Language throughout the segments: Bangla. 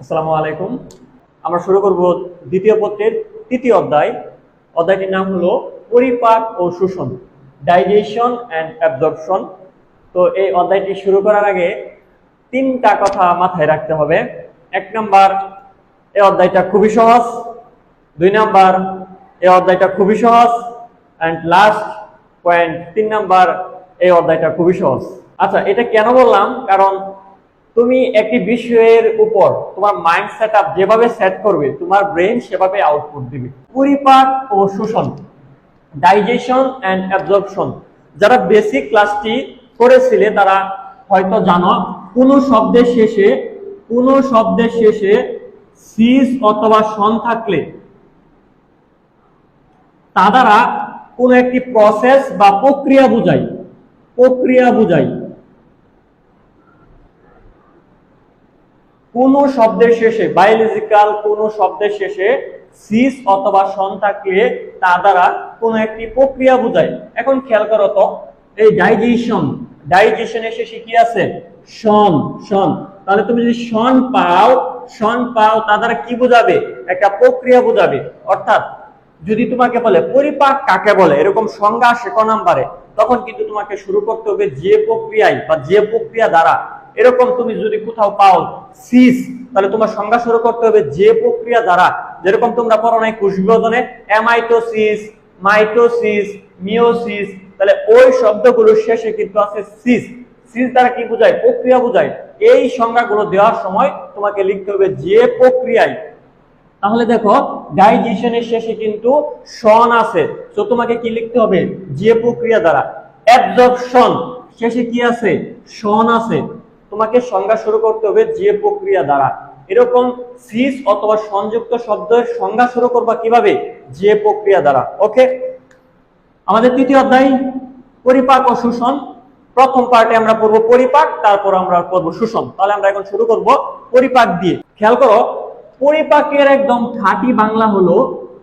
আসসালামু আলাইকুম। আমরা শুরু করব দ্বিতীয় পত্রের তৃতীয় অধ্যায়। অধ্যায়টির নাম হলো পরিপাক ও শোষণ, ডাইজেশন অ্যান্ড অ্যাবজর্পশন। তো এই অধ্যায়টি শুরু করার আগে তিনটা কথা মাথায় রাখতে হবে। এক নাম্বার, এই অধ্যায়টা খুবই সহজ। দুই নাম্বার, এই অধ্যায়টা খুবই সহজ। অ্যান্ড লাস্ট পয়েন্ট তিন নাম্বার, এই অধ্যায়টা খুবই সহজ। আচ্ছা এটা কেন বললাম? কারণ তুমি একটি বিষয়ের উপর তোমার মাইন্ড সেট আপ যেভাবে সেট করবে, তোমার ব্রেন সেভাবে আউটপুট দিবে। পরিপাক ও শোষণ ডাইজেশন অ্যান্ড অ্যাবজর্পশন যারা বেসিক ক্লাসটি করেছিলে, তারা হয়তো জানো, কোনো শব্দের শেষে, কোনো শব্দের শেষে সিস অথবা সন থাকলে, তা দ্বারা কোনো একটি প্রসেস বা প্রক্রিয়া বুঝায়। প্রক্রিয়া বুঝায়। কোন শব্দের শেষে বায়োলজিক্যাল কোন শব্দের শেষে সিস অথবা সন থাকলে তা দ্বারা কোনো একটি প্রক্রিয়া বোঝায়। এখন খেয়াল করো তো, এই ডাইজেশন ডাইজেশনের শেষে কি আছে? সন সন। তাহলে তুমি যদি সন পাও সন পাও, তা দ্বারা কি বোঝাবে? একটা প্রক্রিয়া বোঝাবে। অর্থাৎ যদি তোমাকে বলে, পরিপাক কাকে বলে? এরকম সংজ্ঞা আসে ক নাম্বারে? তখন কিন্তু তোমাকে শুরু করতে হবে যে প্রক্রিয়ায় বা যে প্রক্রিয়া দ্বারা। এরকম তুমি যদি কোথাও পাও সিস, তাহলে তোমার সংজ্ঞা শুরু করতে হবে যে প্রক্রিয়া দ্বারা। যেরকম তোমরা পড়ো নাই কুশবিভাজনে অ্যামাইটোসিস, মাইটোসিস মিওসিস তাহলে ওই শব্দগুলোর শেষে কিন্তু আছে সিস। সিস দ্বারা কি বোঝায়? প্রক্রিয়া বোঝায়। এই সংজ্ঞাগুলো দেওয়ার সময় তোমাকে লিখতে হবে যে প্রক্রিয়ায় তাহলে দেখো ডাইজেশনের শেষে কিন্তু সন আছে। তো তোমাকে কি লিখতে হবে? যে প্রক্রিয়া দ্বারা। অ্যাবজর্পশন শেষে কি আছে? সন আছে। তোমাকে সংজ্ঞা শুরু করতে হবে যে প্রক্রিয়া দ্বারা। এরকম সিস অথবা সংযুক্ত শব্দের সংজ্ঞা শুরু করবা কীভাবে? যে প্রক্রিয়া দ্বারা। ওকে? আমাদের তৃতীয় অধ্যায়, পরিপাক ও শোষণ। প্রথম পার্টে আমরা পড়ব পরিপাক, তারপর আমরা পড়ব শোষণ। তাহলে আমরা এখন শুরু করব পরিপাক দিয়ে। খেয়াল করো পরিপাকের একদম খাঁটি বাংলা হলো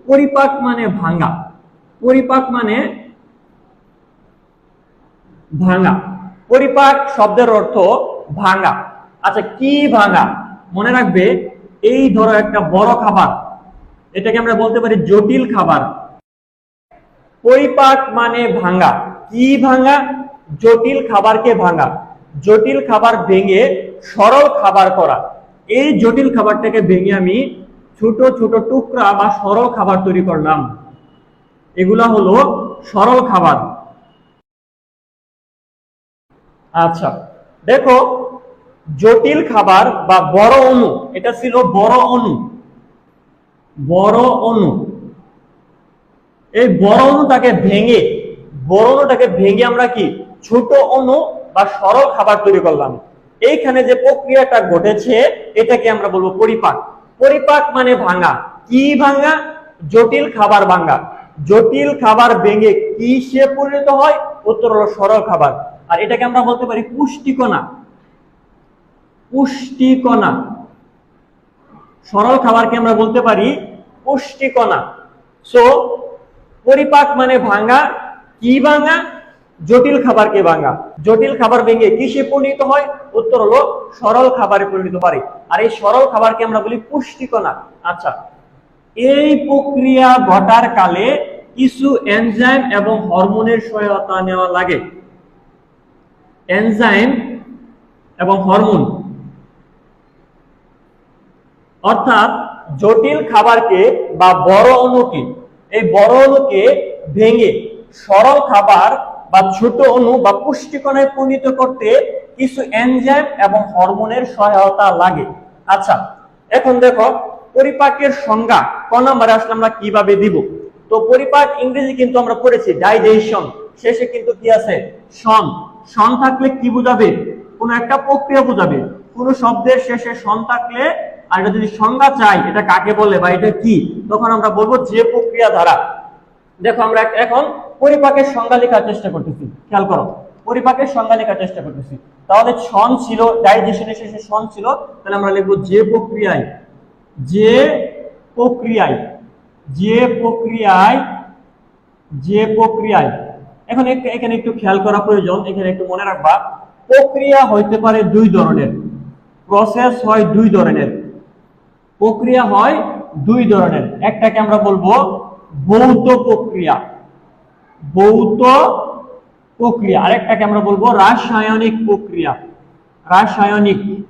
পরিপাক মানে ভাঙা পরিপাক মানে ভাঙা পরিপাক শব্দের অর্থ ভাঙা আচ্ছা কি ভাঙা মনে রাখবে, এই ধরো একটা বড় খাবার। এটাকে আমরা বলতে পারি জটিল খাবার। পরিপাক মানে ভাঙা কি ভাঙা জটিল খাবারকে ভাঙা জটিল খাবার ভেঙে সরল খাবার করা। এই জটিল খাবারটাকে ভেঙে আমি ছোট ছোট টুকরা বা সরল খাবার তৈরি করলাম। এগুলা হলো সরল খাবার। আচ্ছা দেখো, জটিল খাবার বা বড় অণু, এটা ছিল বড় অণু। বড় অণু। এই বড় অণুটাকে ভেঙে, বড় অণুটাকে ভেঙে আমরা কি ছোট অণু বা সরল খাবার তৈরি করলাম। এইখানে যে প্রক্রিয়াটা ঘটেছে, এটাকে আমরা বলব পরিপাক। পরিপাক মানে ভাঙা কি ভাঙা জটিল খাবার ভাঙা জটিল খাবার ভেঙে কি সে পরিণত হয়? উত্তর হলো সরল খাবার। আর এটাকে আমরা বলতে পারি পুষ্টিকণা। পুষ্টিকণা। সরল খাবারকে আমরা বলতে পারি পুষ্টিকণা। সো পরিপাক মানে ভাঙা কি ভাঙা জটিল খাবারকে ভাঙা? জটিল খাবার ভেঙে কিসে পরিণত হয়? উত্তর হলো, সরল খাবারে পরিণত পারে। আর এই সরল খাবারকে আমরা বলি পুষ্টিকণা। আচ্ছা এই প্রক্রিয়া ঘটার কালে কিছু এনজাইম এবং হরমোনের সহায়তা নেওয়া লাগে। এনজাইম এবং হরমোন। অর্থাৎ জটিল খাবারকে বা বড় অণুকে, এই বড় অণুকে ভেঙে সরল খাবার বা ছোট অণু বা পুষ্টিকণায় পরিণত করতে কিছু এনজাইম এবং হরমোনের সহায়তা লাগে। আচ্ছা এখন দেখো পরিপাকের সংজ্ঞা, ক নম্বরে আসলে আমরা কীভাবে দিব? তো পরিপাক ইংরেজি কিন্তু আমরা পড়েছি ডাইজেশন, শেষে কিন্তু কি আছে? সন। সন থাকলে কি বোঝাবে? কোন একটা প্রক্রিয়া বোঝাবে। কোন শব্দের শেষে সন থাকলে, আর এটা যদি সংজ্ঞা চাই, এটা কাকে বলে বা এটা কি? তখন আমরা বলব যে প্রক্রিয়া দ্বারা দেখো, আমরা এখন পরিপাকের সংজ্ঞা লেখার চেষ্টা করতেছি। খেয়াল করো, পরিপাকের সংজ্ঞা লেখার চেষ্টা করতেছি। তাহলে সন ছিল, ডাইজেশনের শেষে সন ছিল, তাহলে আমরা লিখব যে প্রক্রিয়ায় যে প্রক্রিয়ায় যে প্রক্রিয়ায় যে প্রক্রিয়ায়। এখন এখানে একটু খেয়াল করা প্রয়োজন, এখানে একটু মনে রাখবা, প্রক্রিয়া হইতে পারে দুই ধরনের। প্রসেস হয় দুই ধরনের। প্রক্রিয়া হয় দুই ধরনের। একটাকে আমরা বলব ভৌত প্রক্রিয়া। ভৌত প্রক্রিয়া। আরেকটাকে আমরা বলব? রাসায়নিক প্রক্রিয়া। রাসায়নিক।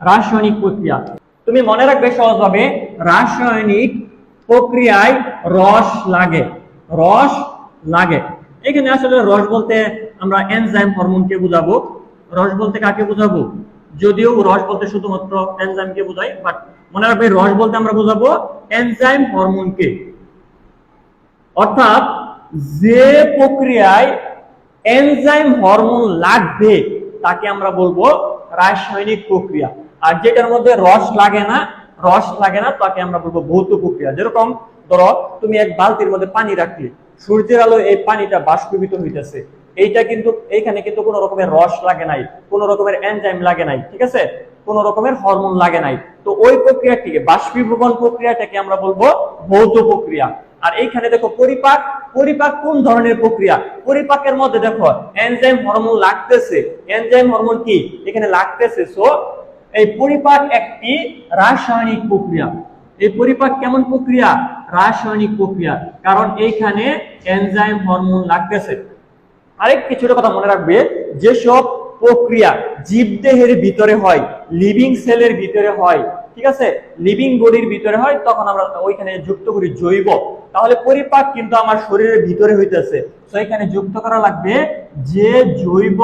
রাসায়নিক প্রক্রিয়া। তুমি মনে রাখবে সহজভাবে, রাসায়নিক প্রক্রিয়ায় রস লাগে। রস লাগে। এখানে আসলে রস বলতে আমরা এনজাইম হরমোনকে বোঝাবো। রস বলতে কাকে বোঝাবো? যদিও রস বলতে শুধুমাত্র এনজাইমকে বোঝাই বাট মনে রাখবে রস বলতে আমরা বোঝাবো এনজাইম হরমোনকে অর্থাৎ যে প্রক্রিয়ায় এনজাইম হরমোন লাগবে, তাকে আমরা বলব রাসায়নিক প্রক্রিয়া। আর যেটার মধ্যে রস লাগে না, রস লাগে না, তাকে আমরা বলব ভৌত প্রক্রিয়া। যেরকম ধরো, তুমি এক বালতির মধ্যে পানি রাখলে, সূর্যের আলো এই পানিটা বাষ্পীভূত হইতেছে। এইটা কিন্তু, এইখানে কিন্তু কোনো রকমের রস লাগে নাই, কোনো রকমের এনজাইম লাগে নাই, ঠিক আছে? কোন রকমের হরমোন লাগে নাই। তো ওই প্রক্রিয়াটিকে বাষ্পীভবন প্রক্রিয়াটাকে আমরা বলব ভৌত প্রক্রিয়া। আর এইখানে দেখো পরিপাক পরিপাক কোন ধরনের প্রক্রিয়া? পরিপাকের মধ্যে দেখো এনজাইম হরমোন লাগতেছে। এনজাইম হরমোন কি? এখানে লাগতেছে সো এই পরিপাক একটি রাসায়নিক প্রক্রিয়া। এই পরিপাক কেমন প্রক্রিয়া? রাসায়নিক প্রক্রিয়া। কারণ এইখানে এনজাইম হরমোন লাগতেছে। আরেক কিছুটা কথা মনে রাখবে, যেসব প্রক্রিয়া জীবদেহের ভিতরে হয় লিভিং সেলের ভিতরে হয়, ঠিক আছে? লিভিং বডির ভিতরে হয়, তখন আমরা ওইখানে যুক্ত করি জৈব। তাহলে পরিপাক কিন্তু আমার শরীরের ভিতরে হইতেছে। তো এখানে যুক্ত করা লাগবে যে জৈব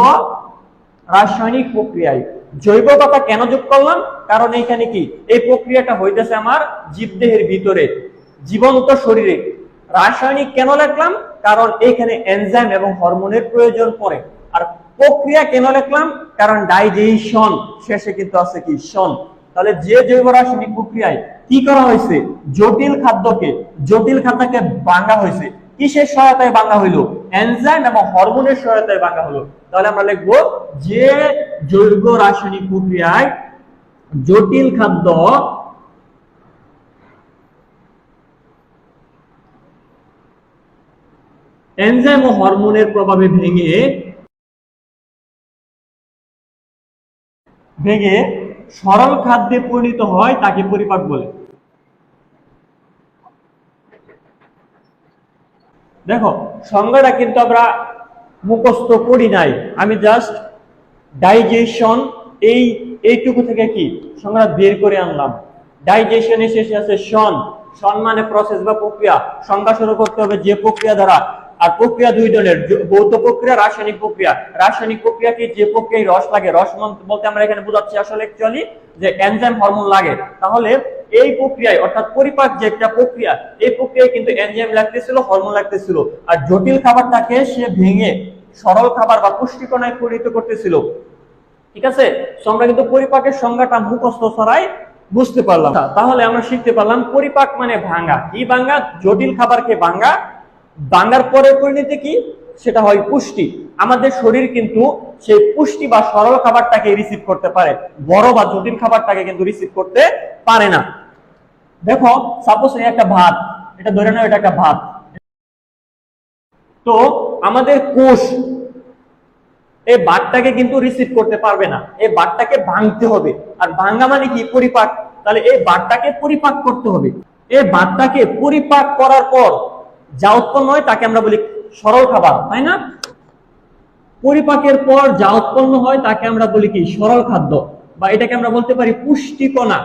রাসায়নিক প্রক্রিয়ায়। জৈব কথা কেন যোগ করলাম? কারণ এইখানে কি? এই প্রক্রিয়াটা হইতেছে আমার জীবদেহের ভিতরে, জীবন্ত শরীরে। রাসায়নিক কেন লিখলাম কারণ এইখানে এনজাইম এবং হরমোনের প্রয়োজন পড়ে। প্রক্রিয়া কেন লিখলাম? কারণ ডাইজেশন শেষে কিন্তু আছে কি? শন তাহলে যে জৈব রাসায়নিক প্রক্রিয়ায় কি করা হয়েছে? জটিল খাদ্যকে জটিল খাদ্যকে ভাঙা হয়েছে। কিসের সহায়তায় ভাঙা হইল? এনজাইম এবং হরমোনের সহায়তায় ভাঙা হলো। তাহলে আমরা লিখব যে জৈব রাসায়নিক প্রক্রিয়ায় জটিল খাদ্য এনজাইম ও হরমোনের প্রভাবে ভেঙে ভেঙে সরল খাদ্যে পরিণত হয় তাকে পরিপাক বলে। দেখো, সংজ্ঞাটা কিন্তু আমরা মুখস্থ করি নাই। আমি জাস্ট ডাইজেশন এই, এইটুকু থেকে কি? সংজ্ঞা বের করে আনলাম। ডাইজেশনে শেষে আছে সন শন মানে প্রসেস বা প্রক্রিয়া। সংজ্ঞা শুরু করতে হবে যে প্রক্রিয়া দ্বারা। আর প্রক্রিয়া দুই ধরনের ভৌত প্রক্রিয়া, রাসায়নিক প্রক্রিয়া। রাসায়নিক প্রক্রিয়া কি? যে প্রক্রিয়ায় রস লাগে, রস বলতে আমরা এখানে বোঝাচ্ছি আসলে অ্যাকচুয়ালি যে এনজাইম হরমোন লাগে। তাহলে এই প্রক্রিয়ায়, অর্থাৎ পরিপাক যে একটা প্রক্রিয়া, এই প্রক্রিয়ায় কিন্তু এনজাইম লাগতেছিল হরমোন লাগতেছিল। আর জটিল খাবারটাকে সে ভেঙে সরল খাবার বা পুষ্টিকণায় পরিণত করতেছিল। ঠিক আছে? আমরা কিন্তু পরিপাকের সংজ্ঞাটা মুখস্থ ছড়াই বুঝতে পারলাম। তাহলে আমরা শিখতে পারলাম পরিপাক মানে ভাঙ্গা কি ভাঙ্গা জটিল খাবারকে ভাঙ্গা ভাঙ্গার পরে পরিণতি কি? সেটা হয় পুষ্টি। আমাদের শরীর কিন্তু সেই পুষ্টি বা সরল খাবারটাকে রিসিভ করতে পারে। বড় বা জটিল খাবারটাকে কিন্তু রিসিভ করতে পারে না। দেখো সাপোজ এই একটা ভাত, এটা ধরে নাও, এটা একটা ভাত। তো আমাদের কোষ এই বাটটাকে কিন্তু রিসিভ করতে পারবে না। এই বাটটাকে ভাঙতে হবে। আর ভাঙা মানে কি? পরিপাক। তাহলে এই বাটটাকে পরিপাক করতে হবে। এই বাটটাকে পরিপাক করার পর যা উৎপন্ন হয় তাকে আমরা বলি সরল খাবার, তাই না? পরিপাকের পর যা উৎপন্ন হয় তাকে আমরা বলি কি? সরল খাদ্য, বা এটাকে আমরা বলতে পারি পুষ্টিকণা।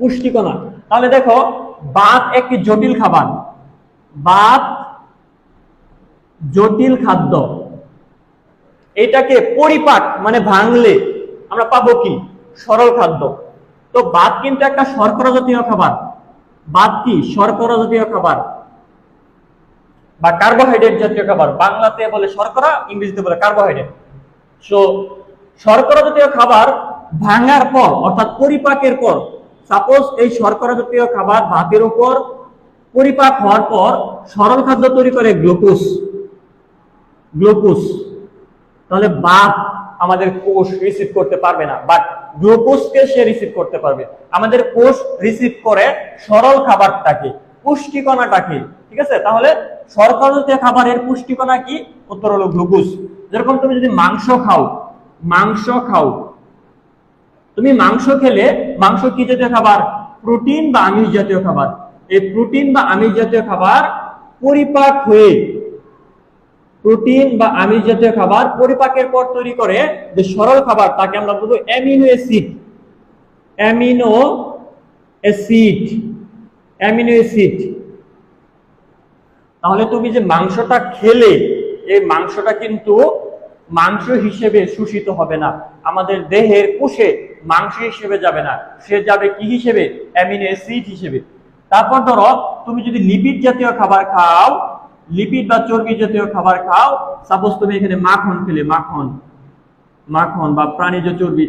পুষ্টিকণা। তাহলে দেখো ভাত একটি জটিল খাবার। ভাত জটিল খাদ্য। এটাকে পরিপাক মানে ভাঙলে আমরা পাবো কি? সরল খাদ্য। তো ভাত কিন্তু একটা শর্করা জাতীয় খাবার। ভাত কি? শর্করা জাতীয় খাবার বা কার্বোহাইড্রেট জাতীয় খাবার। বাংলাতে বলে শর্করা, ইংরেজিতে বলে কার্বোহাইড্রেট সো শর্করা জাতীয় খাবার ভাঙার পর, অর্থাৎ পরিপাকের পর সাপোজ এই শর্করা জাতীয় খাবার ভাতের উপর পরিপাক হওয়ার পর সরল খাদ্য তৈরি করে গ্লুকোজ। গ্লুকোজ। তাহলে বাত আমাদের কোষ রিসিভ করতে পারবে না। বাট গ্লুকোজকে সে রিসিভ করতে পারবে। আমাদের কোষ রিসিভ করে সরল খাবারটাকে পুষ্টিকণাটাকে ঠিক আছে? তাহলে জাতীয় খাবারের পুষ্টিকণা কি? উত্তর হলো গ্লুকোজ। যেরকম তুমি যদি মাংস খাও মাংস খাও, তুমি মাংস খেলে মাংস কি জাতীয় খাবার? প্রোটিন বা আমিষ জাতীয় খাবার। এই প্রোটিন বা আমিষ জাতীয় খাবার পরিপাক হয়ে প্রোটিন বা আমিষ জাতীয় খাবার পরিপাকের পর তৈরি করে যে সরল খাবার, তাকে আমরা বলব amino acid. Amino acid. Amino acid. তাহলে তুমি যে মাংসটা খেলে, এই মাংসটা কিন্তু মাংস হিসেবে শোষিত হবে না। আমাদের দেহের কোষে মাংস হিসেবে যাবে না। সে যাবে কি হিসেবে? অ্যামিনো অ্যাসিড হিসেবে। তারপর ধরো, তুমি যদি লিপিড জাতীয় খাবার খাও লিপিড বা চর্বি জাতীয় খাবার খাও সাপোজ তুমি এখানে মাখন খেলে, মাখন মাখন বা প্রাণীজ চর্বি,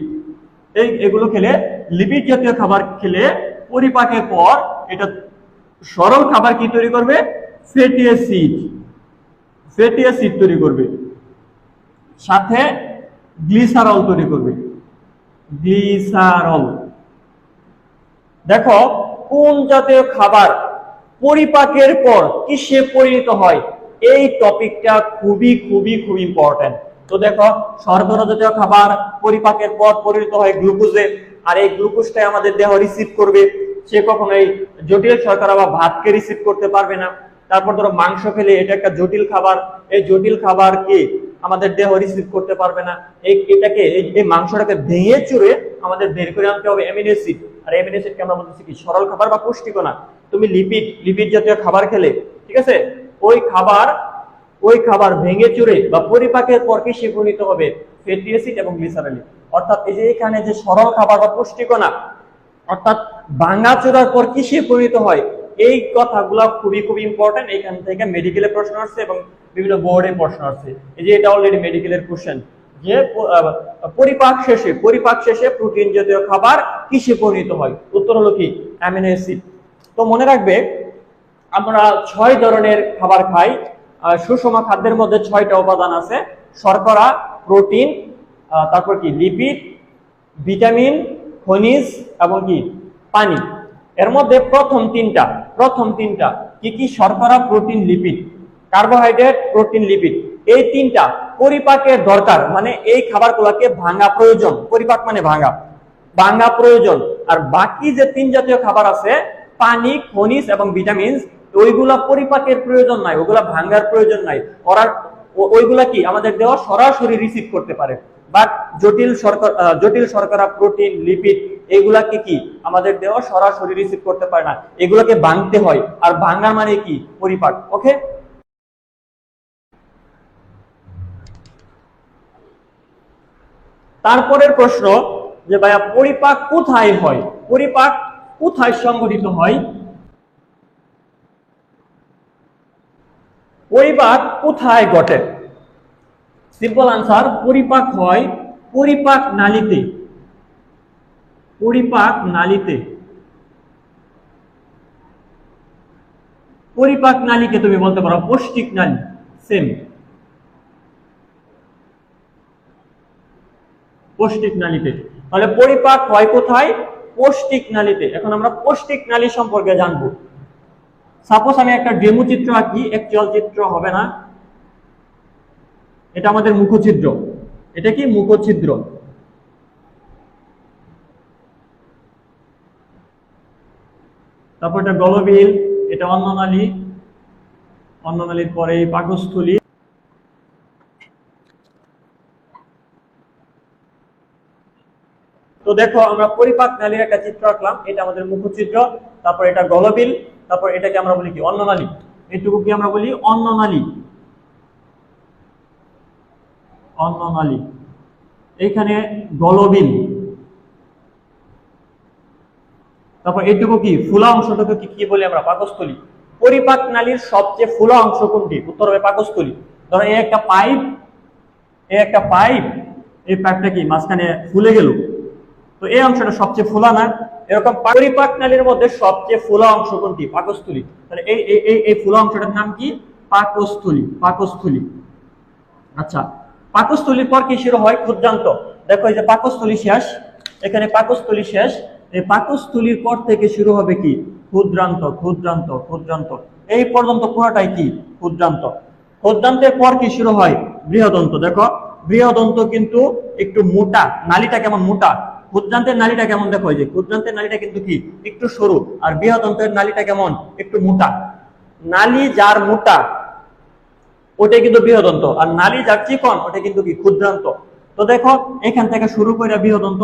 এই এগুলো খেলে লিপিড জাতীয় খাবার খেলে পরিপাকের পর এটা সরল খাবার কি তৈরি করবে? ফ্যাটি অ্যাসিড ফ্যাটি অ্যাসিড তৈরি করবে। সাথে গ্লিসারল তৈরি করবে। গ্লিসারল। দেখো, কোন জাতীয় খাবার পরিপাকের পর কিসে পরিণত হয়? এই টপিকটা খুবই খুবই, খুব ইম্পর্টেন্ট তো দেখো শর্করা জাতীয় খাবার পরিপাকের পর পরিণত হয় গ্লুকোজে আর এই গ্লুকোজটাই আমাদের দেহ রিসিভ করবে। সে কখনোই জটিল শর্করা বা ভাতকে রিসিভ করতে পারবে না। তারপর ধরো মাংস খেলে এটা একটা জটিল খাবার। এই জটিল খাবারকে আমাদের দেহ রিসিভ করতে পারবে না। এই এটাকে, এই মাংসটাকে ভেঙে চুরে আমাদের বের করে আনতে হবে অ্যামিনো অ্যাসিড আর অ্যামিনো অ্যাসিডকে আমরা বলতেছি কি? সরল খাবার বা পুষ্টিকণা। তুমি লিপিড লিপিড জাতীয় খাবার খেলে, ঠিক আছে? ওই খাবার ওই খাবার ভেঙে চুরে বা পরিপাকের পর কি পরিণত হবে? ফ্যাটি অ্যাসিড এবং গ্লিসারলিন অর্থাৎ এই যে এখানে যে সরল খাবার বা পুষ্টিকণা, অর্থাৎ ভাঙা চোরার পর কিসে পরিণত হয়? এই কথাগুলো খুবই খুবই ইম্পর্টেন্ট এখান থেকে মেডিকেলে প্রশ্ন আসছে এবং বিভিন্ন বোর্ডে প্রশ্ন আসছে। এই যে এটা অলরেডি মেডিকেলের কোশ্চেন যে পরিপাক শেষে পরিপাক শেষে প্রোটিন জাতীয় খাবার কিসে পরিণত হয়? উত্তর হলো কি? অ্যামিনো অ্যাসিড তো মনে রাখবে, আমরা ছয় ধরনের খাবার খাই। সুষম খাদ্যের মধ্যে ছয়টা উপাদান আছে। শর্করা প্রোটিন তারপর কি? লিপিড ভিটামিন খনিজ এবং কি? পানি। এর মধ্যে প্রথম তিনটা প্রথম তিনটা কি কি শর্করা, protein lipid carbohydrate protein lipid এই তিনটা পরিপাকের দরকার মানে এই খাবারগুলোকে ভাঙা প্রয়োজন। পরিপাক মানে ভাঙা ভাঙা প্রয়োজন। আর বাকি যে তিন জাতীয় খাবার আছে, পানি, খনিজ এবং ভিটামিন ওইগুলা পরিপাকের প্রয়োজন নাই, ওগুলা ভাঙার প্রয়োজন নাই। ওরা ওইগুলা কি? আমাদের দেহ সরাসরি রিসিভ করতে পারে। বাট জটিল শর্করা জটিল শর্করা প্রোটিন লিপিড এগুলাকে কি আমাদের দেহ সরাসরি রিসিভ করতে পারে না। এগুলোকে ভাঙতে হয়। আর মানে কি? পরিপাক। ওকে তারপরের প্রশ্ন যে ভাইয়া পরিপাক কোথায় হয়? পরিপাক কোথায় সংঘটিত হয়? পরিপাক কোথায় ঘটে? সিম্পল আনসার পরিপাক হয় পরিপাক নালীতে। পরিপাক নালীতে। পরিপাক নালীকে তুমি বলতে পারো পৌষ্টিক নালী সেম পৌষ্টিক নালীতে। তাহলে পরিপাক হয় কোথায়? পৌষ্টিক নালীতে। এখন আমরা পৌষ্টিক নালী সম্পর্কে জানব। সাপোজ আমি একটা ডেমো চিত্র আঁকি অ্যাকচুয়াল চিত্র হবে না? এটা আমাদের মুখছিদ্র। এটা কি? মুখছিদ্র। তারপর এটা গলবিল, এটা অন্ননালী। অন্ননালীর পরে পাকস্থলী। তো দেখো, আমরা পরিপাক নালীর একটা চিত্র আঁকলাম। এটা আমাদের মুখচিত্র তারপর এটা গলবিল, তারপর এটাকে আমরা বলি কি? অন্ননালী। এটুকু কি আমরা বলি? অন্ননালী। অন্ননালী এখানে গলবিল। তারপর এটুকু কি? ফুলা অংশটুকু কি কি বলি আমরা? পাকস্থলী। পরিপাক নালীর সবচেয়ে ফুলা অংশ কোনটি? উত্তর হবে পাকস্থলী। ধরো একটা পাইপ একটা পাইপ, এই পাইপটা কি? মাঝখানে ফুলে গেল। তো এই অংশটা সবচেয়ে ফোলা না? এরকম পরিপাক নালীর মধ্যে সবচেয়ে ফোলা অংশ কোনটি? পাকস্থলী। তাহলে এই এই এই ফোলা অংশটার নাম কি? পাকস্থলী পাকস্থলী। আচ্ছা। পাকস্থলীর পর কি শুরু হয়? ক্ষুদ্রান্ত। দেখো এই যে পাকস্থলী শেষ, এখানে পাকস্থলী শেষ, এই পাকস্থলীর পর থেকে শুরু হবে কি? ক্ষুদ্রান্ত ক্ষুদ্রান্ত ক্ষুদ্রান্ত। এই পর্যন্ত পুরোটাই কি? ক্ষুদ্রান্ত। ক্ষুদ্রান্তের পর কি শুরু হয়? বৃহদন্ত। দেখো, বৃহদন্ত কিন্তু একটু মোটা, নালীটা কেমন মোটা? ক্ষুদ্রান্তের নালীটা কেমন? দেখো যে ক্ষুদ্রান্তের নালীটা কিন্তু কি? একটু সরু। আর বৃহদন্তের নালীটা কেমন? একটু মোটা। নালী যার মোটা ওটাই কিন্তু বৃহদন্ত। আর নালী যার চিকন ওটা কিন্তু কি? ক্ষুদ্রান্ত। তো দেখো, এখান থেকে শুরু করে বৃহদন্ত,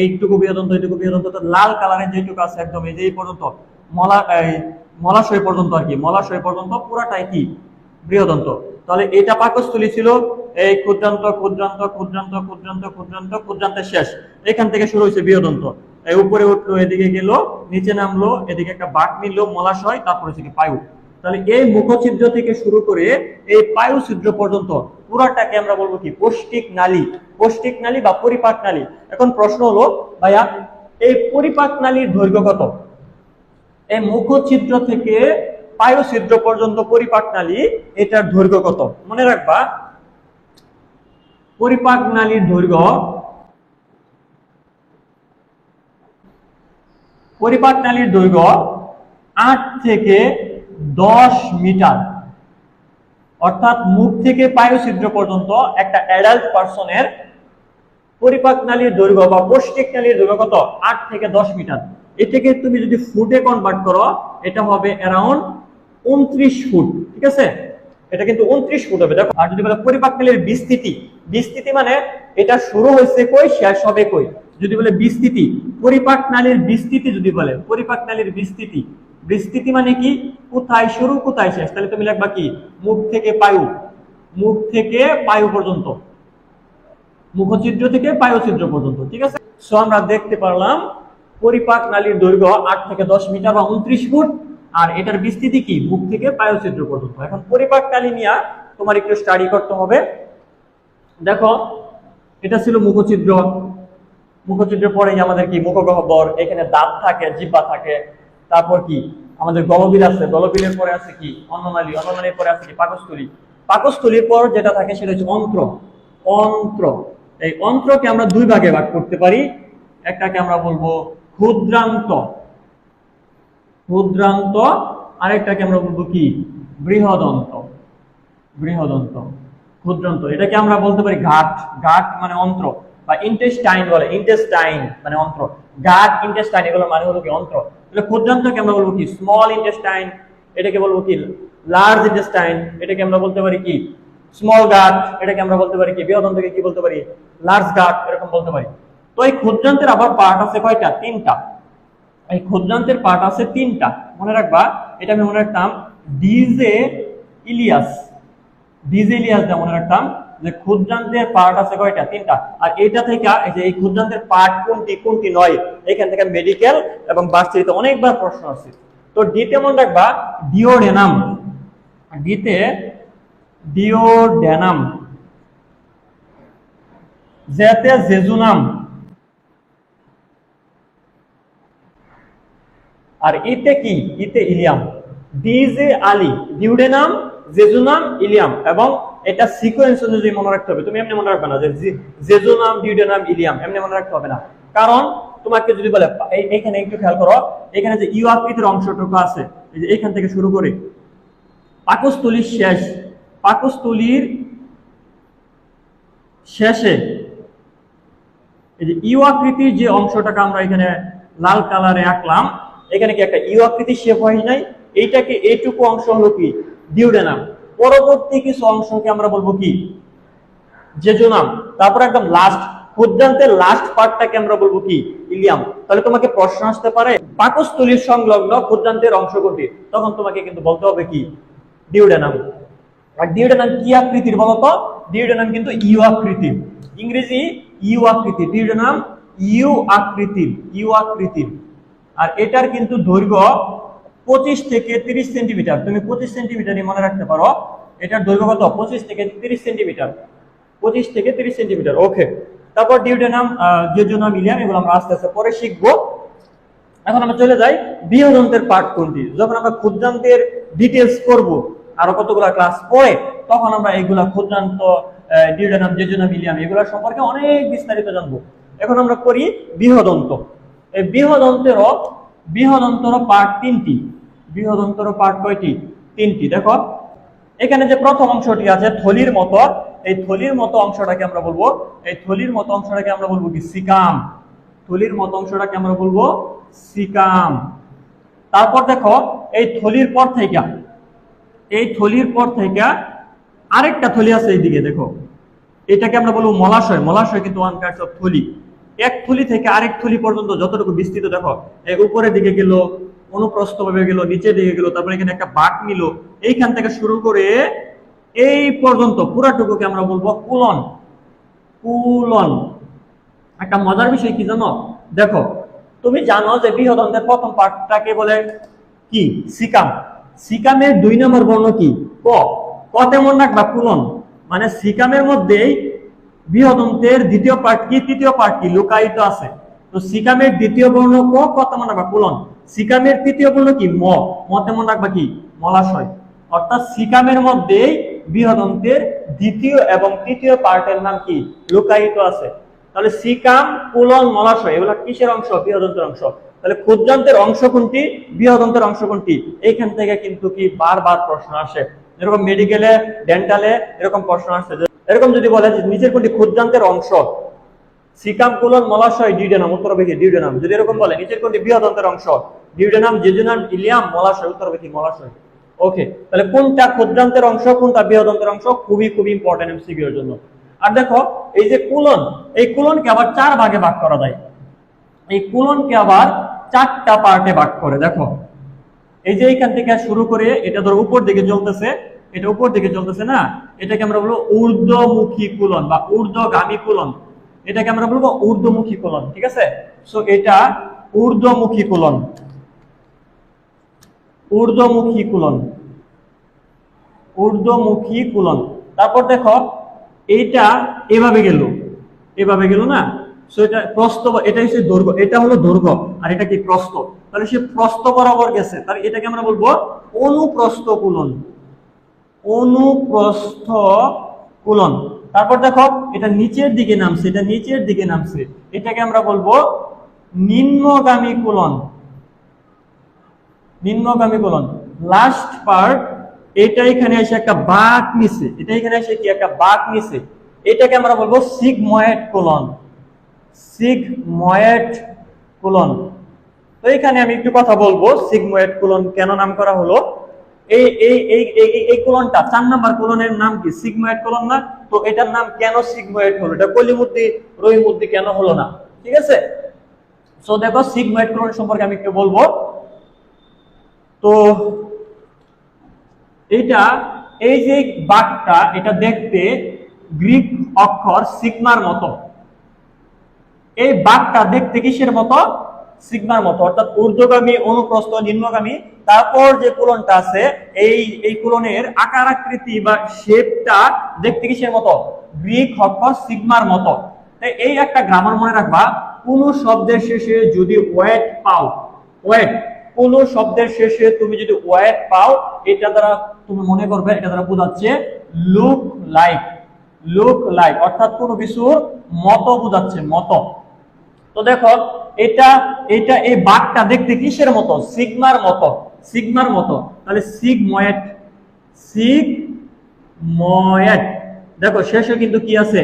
এইটুকু বৃহদন্ত এইটুকু বৃহদন্ত লাল কালারের যেটুকু আছে একদম এই যে এই পর্যন্ত, মলা মলাশয় পর্যন্ত আর কি, মলাশয় পর্যন্ত পুরাটাই কি? বৃহদন্ত। তাহলে এটা পাকস্থলী ছিল, এই ক্ষুদ্রান্ত ক্ষুদ্রান্ত ক্ষুদ্রান্ত ক্ষুদ্রান্ত ক্ষুদ্রান্ত, ক্ষুদ্রান্তের শেষ। এখান থেকে শুরু হয়েছে বৃহদন্ত। এই উপরে উঠল, এদিকে গেল, নিচে নামলো, এদিকে একটা বাঁক নিল মলাশয়, তারপরে পায়ু। তাহলে এই মুখছিদ্র থেকে শুরু করে এই পায়ু ছিদ্র পর্যন্ত পুরাটাকে আমরা বলব কি? পৌষ্টিক নালী। পৌষ্টিক নালী বা পরিপাক নালী। এখন প্রশ্ন হলো, ভাইয়া, এই পরিপাক নালীর দৈর্ঘ্য কত? এই মুখছিদ্র থেকে পায়ু ছিদ্র পর্যন্ত পরিপাক নালী, এটার দৈর্ঘ্য কত? মনে রাখবা, পরিপাক নালীর দৈর্ঘ্য পরিপাক নালীর দৈর্ঘ্য আট থেকে দশ মিটার। অর্থাৎ মুখ থেকে পায়ু ছিদ্র পর্যন্ত একটা অ্যাডাল্ট পার্সনের পরিপাক নালীর দৈর্ঘ্য বা পৌষ্টিক নালীর দৈর্ঘ্য কত? আট থেকে দশ মিটার। এটাকে তুমি যদি ফুটে কনভার্ট করো, এটা হবে অ্যারাউন্ড উনত্রিশ ফুট ঠিক আছে? এটা কিন্তু উনত্রিশ ফুট হবে। দেখো, আর যদি বলে পরিপাক নালীর বিস্তৃতি বিস্তৃতি মানে এটা শুরু হয়েছে কই, শেষ হবে কই? যদি বলে বিস্তৃতি, পরিপাক নালীর বিস্তৃতি যদি বলে, পরিপাক নালীর বিস্তৃতি বিস্তৃতি মানে কি? কোথায় শুরু, কোথায় শেষ? তাহলে তুমি লিখবা কি? মুখ থেকে পায়ু মুখ থেকে পায়ু পর্যন্ত। মুখছিদ্র থেকে পায়ুছিদ্র পর্যন্ত, ঠিক আছে? সো আমরা দেখতে পারলাম পরিপাক নালীর দৈর্ঘ্য আট থেকে দশ মিটার বা উনত্রিশ ফুট। আর এটার বিস্তৃতি কি? মুখ থেকে পায়ুছিদ্র পর্যন্ত। এখন পরিপাক নালী নিয়ে তোমার একটু স্টাডি করতে হবে। দেখো, এটা ছিল মুখছিদ্র মুখছিদ্রের পরে আমাদের কি? মুখগহ্বর এখানে দাঁত থাকে জিব্বা থাকে। তারপর কি? আমাদের গলবিল আছে। গলবিলের পরে আছে কি? অন্ননালী। অন্ননালীর পরে আছে কি? পাকস্থলী। পাকস্থলীর পর যেটা থাকে সেটা হচ্ছে অন্ত্র। অন্ত্র। এই অন্ত্রকে আমরা দুই ভাগে ভাগ করতে পারি। একটাকে আমরা বলব ক্ষুদ্রান্ত। ক্ষুদ্রান্ত। আরেকটাকে আমরা বলব কি? বৃহদন্ত। বৃহদন্ত। ক্ষুদ্রান্ত। এটাকে আমরা বলতে পারি ঘাট। ঘাট মানে অন্ত্র। বা ইন্টেস্টাইন বলে। ইন্টেস্টাইন মানে অন্ত্র। গাট ইন্টেস্টাইন এগুলো মানে হলো কি অন্ত্র। তাহলে ক্ষুদ্রান্তকে আমরা বলব কি? স্মল ইন্টেস্টাইন এটাকে বলব কি? লার্জ ইন্টেস্টাইন এটাকে আমরা বলতে পারি কি? স্মল গাট এটাকে আমরা বলতে পারি কি? বৃহদন্তকে কি বলতে পারি? লার্জ গাট এরকম বলতে পারি। তো এই ক্ষুদ্রান্তের আবার পার্ট আছে কয়টা? তিনটা। এই ক্ষুদ্রান্তের পার্ট আছে তিনটা। মনে রাখবা, এটা আমি মনে রাখতাম, ডিজে ইলিয়াস। ডিজে ইলিয়াস যা মনে রাখতাম। যে ক্ষুদ্রান্তের পার্ট আছে কয়টা? তিনটা। আর এটা থেকে যে এই ক্ষুদ্রান্তের পার্ট কোনটি কোনটি নয় এখান থেকে মেডিকেল এবং বার্ষিকতে অনেকবার প্রশ্ন তো ডিতে মনে রাখবা ডিওডেনাম ডিতে ডিওডেনাম জেজুনাম আর ইতে কি? ইতে ইলিয়াম ডিজে আলি। ডিউডেনাম জেজুনাম, ইলিয়াম এবং এটা সিকোয়েন্স অনুযায়ী মনে রাখতে হবে। তুমি এমনি মনে রাখবে না যে জেজুনাম, ডিউডেনাম, ইলিয়াম এমনি মনে রাখতে হবে না। কারণ তোমাকে যদি বলে, এই- এইখানে একটু খেয়াল করো, এখানে যে ইউ আকৃতির অংশটুকু আছে, এই যে এইখান থেকে শুরু করে, পাকস্থলীর শেষ, পাকস্থলীর শেষে, এই যে ইউ আকৃতির যে অংশটাকে আমরা এখানে লাল কালারে আঁকলাম, এখানে কি একটা ইউ আকৃতির শেপ হয় নাই? এইটাকে এইটুকু অংশ হলো কি? ডিউডেনাম পরবর্তী কিছু অংশকে আমরা বলব কি? জেজুনাম তারপর একদম লাস্ট ক্ষুদ্রান্তের লাস্ট পার্টটাকে আমরা বলব কি? ইলিয়াম। তাহলে তোমাকে প্রশ্ন আসতে পারে, পাকস্থলীর সংলগ্ন ক্ষুদ্রান্তের অংশ কোনটি তখন তোমাকে কিন্তু বলতে হবে কি? ডিউডেনাম আর ডিউডেনাম কি আকৃতির বলতো? ডিউডেনাম কিন্তু ইউ আকৃতির। ইংরেজি ইউ আকৃতির। ডিউডেনাম ইউ আকৃতির ইউ আকৃতির। আর এটার কিন্তু দৈর্ঘ্য পঁচিশ থেকে তিরিশ সেন্টিমিটার। তুমি পঁচিশ সেন্টিমিটারই মনে রাখতে পারো, এটার দৈর্ঘ্য কত? পঁচিশ থেকে তিরিশ সেন্টিমিটার। পঁচিশ থেকে তিরিশ সেন্টিমিটার, ওকে। তারপর ডিউডেনাম জেজুনাম ইলিয়াম এগুলো আমরা আস্তে আস্তে পরে শিখব। এখন আমরা চলে যাই বৃহদন্তের পার্ট কোনটি। যখন আমরা ক্ষুদ্রান্তের ডিটেলস করব, আরও কতগুলো ক্লাস পরে তখন আমরা এইগুলা ক্ষুদ্রান্ত ডিউডেনাম জেজুনাম ইলিয়াম এগুলো সম্পর্কে অনেক বিস্তারিত জানব। এখন আমরা করি বৃহদন্ত। এই বৃহদন্তেরও বৃহদন্তর পার্ট তিনটি। বৃহদন্তর পার্ট কয়টি? তিনটি। দেখো, এখানে যে প্রথম অংশটি আছে থলির মতো, এই থলির মতো অংশটাকে আমরা বলব, এই থলির মতো অংশটাকে আমরা বলব কি? সিকাম। থলির মতো অংশটাকে আমরা বলব সিকাম। তারপর দেখো, এই থলির পর থেকে, এই থলির পর থেকে আরেকটা থলি আছে এইদিকে, দেখো। এটাকে আমরা বলব মলাশয়। মলাশয় কিন্তু ওয়ান কাইন্ডস অফ থলি। এক থলি থেকে আরেক থলি পর্যন্ত যতটুকু বিস্তৃত, দেখো উপরের দিকে গেল অনুপ্রস্থ ভাবে গেল, নিচে দিকে গেল, তারপরে এখানে একটা বাঁক নিল। এইখান থেকে শুরু করে এই পর্যন্ত পুরাটুকুকে আমরা বলব কুলন। কুলন। একটা মজার বিষয় কি জানো? দেখো, তুমি জানো যে বৃহদন্তের প্রথম পার্টটাকে বলে কি? সিকাম। সিকামের দুই নম্বর বর্ণ কি? ক। তেমন রাখবা কুলন। মানে সিকামের মধ্যেই বৃহদন্তের দ্বিতীয় পার্ট কি, তৃতীয় পার্ট কি লুকায়িত আছে। তো সিকামের দ্বিতীয় বর্ণ ক ক তেমন রাখবা কুলন। সিকামের তৃতীয় বর্ণ কি? ম। ম তেমন রাখবা কি? মলাশয়। অর্থাৎ সিকামের মধ্যেই বৃহদন্তের দ্বিতীয় এবং তৃতীয় পার্টের নাম কি? লুকায়িত আছে। তাহলে সিকাম কুলন মলাশয়, এগুলো কিসের অংশ? বৃহদন্তের অংশ। তাহলে ক্ষুদ্রান্তের অংশ কোনটি? বৃহদন্তের অংশ কোনটি? এইখান থেকে কিন্তু কি বারবার প্রশ্ন আসে। এরকম মেডিকেলে ডেন্টালে এরকম প্রশ্ন আসে এরকম যদি বলে নিচের কোনটি ক্ষুদ্রান্তের অংশ? সিকাম কুলন মলাশয় ডিউডেনাম, উত্তর বেশি ডিউডেনাম। যদি এরকম বলে, নিচের কোনটি বৃহদন্তের অংশ? ডিউডেনাম জেজুনাম ইলিয়াম, মলাশয়, উত্তর বেশি মলাশয়। ওকে, তাহলে কোনটা ক্ষুদ্রান্তের অংশ, কোনটা বৃহদন্তের অংশ? খুবই খুবই ইম্পর্টেন্ট এমসিকিউ এর জন্য। আর দেখো, এই যে কুলন, এই কুলনকে আবার চার ভাগে ভাগ করা যায়। এই কুলনকে আবার চারটা পার্টে ভাগ করে, দেখো। এই যে এইখান থেকে শুরু করে, এটা ধরো উপর দিকে চলতেছে, এটা উপর দিকে চলতেছে না? এটাকে আমরা বলব ঊর্ধ্বমুখী কুলন বা ঊর্ধ্বগামী কুলন। এটাকে আমরা বলব ঊর্ধ্বমুখী কুলন, ঠিক আছে? সো এটা ঊর্ধ্বমুখী কুলন। ঊর্ধ্বমুখী কুলন। ঊর্ধ্বমুখী কুলন। তারপর দেখো, এইটা এভাবে গেল। এভাবে গেল না? সো এটা প্রস্থ, এটা হচ্ছে দৈর্ঘ্য, এটা হলো দৈর্ঘ্য, আর এটা কি প্রস্থ? তাহলে সে প্রস্থ বরাবর গেছে। তাহলে এটাকে আমরা বলব অনুপ্রস্থ কুলন। অনুপ্রস্থ কুলন। তারপর দেখো, এটা নিচের দিকে নামছে, এটা নিচের দিকে নামছে। এটাকে আমরা বলব নিম্নগামী কুলন। নিম্নগামী কোলন। লাস্ট পার্ট এটা এখানে এসে একটা বাঁক নিছে। এটা এখানে এসে কি একটা বাঁক নিছে? এটাকে আমরা বলব সিগময়েড কোলন। Sigmoid colon. তো এখানে আমি একটু কথা বলব, সিগময়েড কোলন কেন নাম করা হলো? এই এই এই এই কোলনটা চার নাম্বার কোলনের নাম কি? না? তো এটার নাম কেন হলো এটা কলিমুদ্দি, রহিমুদ্দি কেন হলো না? ঠিক আছে? সো দেখো সম্পর্কে আমি একটু বলব। তো এই যে বাঘটা, এটা দেখতে গ্রিক অক্ষর সিগমার মতো। এই বাঘটা দেখতে কিসের মতো? সিগমার মতো, অর্থাৎ ঊর্ধ্বগামী, অনুপ্রস্থ, নিম্নগামী, তারপর যে কুলনটা আছে, এই এই কুলনের আকার আকৃতি বা শেপটা দেখতে কিসের মতো? গ্রিক অক্ষর সিগমার মতো। তাই এই একটা গ্রামার মনে রাখবা, কোন শব্দের শেষে যদি ওয়েট পাও, ওয়েট, কোন শব্দের শেষে তুমি যদি ওয়েট পাও, এটা দ্বারা তুমি মনে করবে, এটা দ্বারা বোঝাচ্ছে লুক লাইক লুক লাইক অর্থাৎ কোনো কিছুর মতো বোঝাচ্ছে, মতো। তো দেখো, এটা এটা এই বাঘটা দেখতে কিসের মতো? সিগমার মতো। সিগমার মতো। তাহলে সিগময়েট সিগময়েট দেখো, শেষে কিন্তু কি আছে?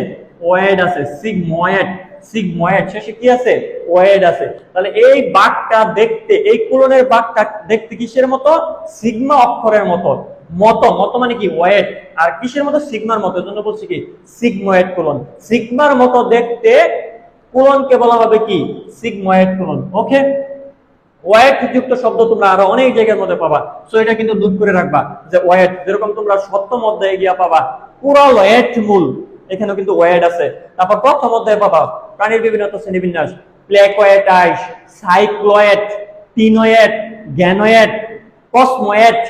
ওয়েড আছে। সিগময়েট সিগময়েট শেষে কি আছে? ওয়েড আছে। তাহলে এই বাঘটা দেখতে, এই কুলনের বাঘটা দেখতে কিসের মতো? সিগমা অক্ষরের মতো। মতো মতো মানে কি? ওয়েট আর কিসের মতো? সিগমার মতো। এজন্য বলছি কি? সিগময়েট কুলন সিগমার মতো দেখতে কুলনকে বলা হবে কি? Sigmoid colon. ওকে ওয়েট যুক্ত শব্দ তোমরা আরও অনেক জায়গার মধ্যে পাবা। সো এটা কিন্তু নোট করে রাখবা যে ওয়েট যেরকম তোমরা সপ্তম অধ্যায়ে গিয়া পাবা কুরাল ওয়েট মূল। এখানেও কিন্তু ওয়েট আছে। তারপর প্রথম অধ্যায়ে পাবা, প্রাণীর বিভিন্ন শ্রেণীবিন্যাস। প্লেকোয়েটাইস সাইক্লোয়েট, টিনোয়েট গ্যানোয়েট কসমোয়েট,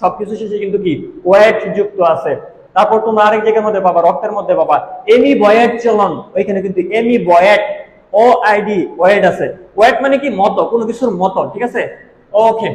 সবকিছু শেষে কিন্তু কি? ওয়েট যুক্ত আছে। তারপর তোমরা আরেক জায়গার মধ্যে পাবা, রক্তের মধ্যে পাবা। এমি বয়েট চলন, ওইখানে কিন্তু এমি বয়েট ও আইডি ওয়েট আছে। ওয়েট মানে কি? মত, কোনো কিছুর মত, ঠিক আছে? ওকে